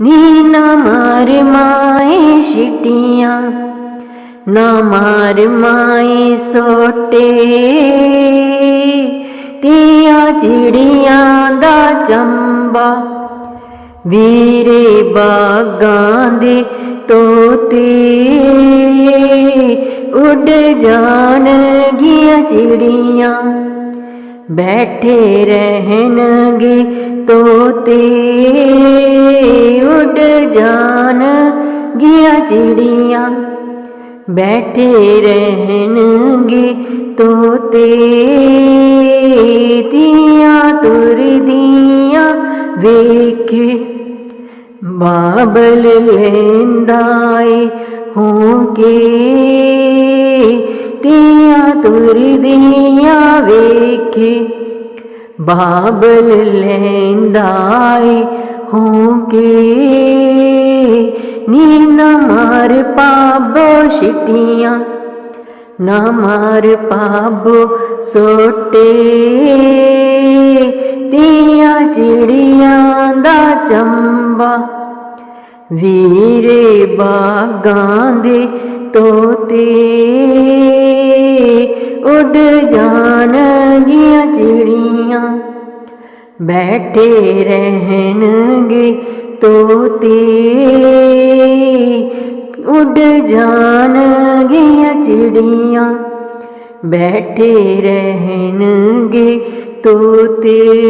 ਨੀ ਨਾ ਮਾਰ ਮਾਏ ਛਿਟੀਆਂ ਨਾ ਮਾਰ ਮਾਏ ਸੋਟੇ। ਤੀਆਂ ਚਿੜੀਆਂ ਦਾ ਚੰਬਾ, ਵੀਰੇ ਬਾਗਾਂ ਦੇ ਤੋਤੇ। ਉੱਡ ਜਾਣਗੀਆਂ ਚਿੜੀਆਂ। ਬੈਠੇ ਰਹਿਣਗੇ ਤੋਤੇ, ਉੱਡ ਜਾਣਗੀਆਂ ਚਿੜੀਆਂ। ਬੈਠੇ ਰਹਿਣਗੇ ਤੋਤੇ, ਤੀਆਂ ਤੁਰਦੀਆਂ ਵੇਖੇ ਬਾਬਲ ਲੈਂਦਾ ਏ ਹੋਕੇ। ਤੀਆਂ ਤੁਰਦੀਆਂ ਵੇਖੇ, ਬਾਬਲ ਲੈਂਦਾ ਏ ਹੋਕੇ। ਨੀ ਨਾ ਮਾਰ ਪਾਬੋ ਛਿਟੀਆਂ, ਨਾ ਮਾਰ ਪਾਬੋ ਸੋਟੇ। ਤੀਆਂ ਚਿੜੀਆਂ ਦਾ ਚੰਬਾ, ਵੀਰੇ ਬਾਗਾਂ ਦੇ ਤੋਤੇ। ਜਾਣਗੀਆਂ ਚਿੜੀਆਂ। ਬੈਠੇ ਰਹਿਣਗੇ ਤੋਤੇ। ਉੱਡ ਜਾਣਗੀਆਂ ਚਿੜੀਆਂ। ਬੈਠੇ ਰਹਿਣਗੇ ਤੋਤੇ।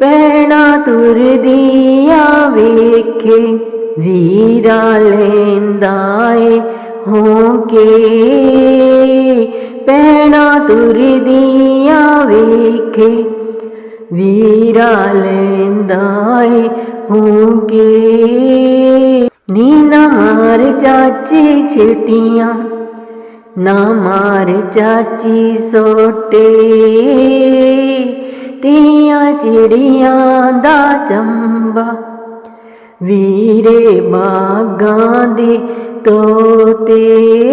ਪੈਣਾ ਤੁਰਦੀਆਂ ਵੇਖੇ, ਵੀਰਾ ਲੈਂਦਾ ਏ। ਹੋ ਕੇ ਪੈਣਾ ਤੁਰਦੀਆਂ ਵੇਖੇ। ਵੀਰਾ ਲੈਂਦਾ ਏ ਹੋ ਕੇ ਨੀਨਾ ਮਾਰ ਚਾਚੀ ਛਿਟੀਆਂ, ਨਾ ਮਾਰ ਚਾਚੀ ਸੋਟੇ। ਤੀਆਂ ਚਿੜੀਆਂ ਦਾ ਚੰਬਾ, ਵੀਰੇ ਬਾਗਾਂ ਦੇ ਤੋਤੇ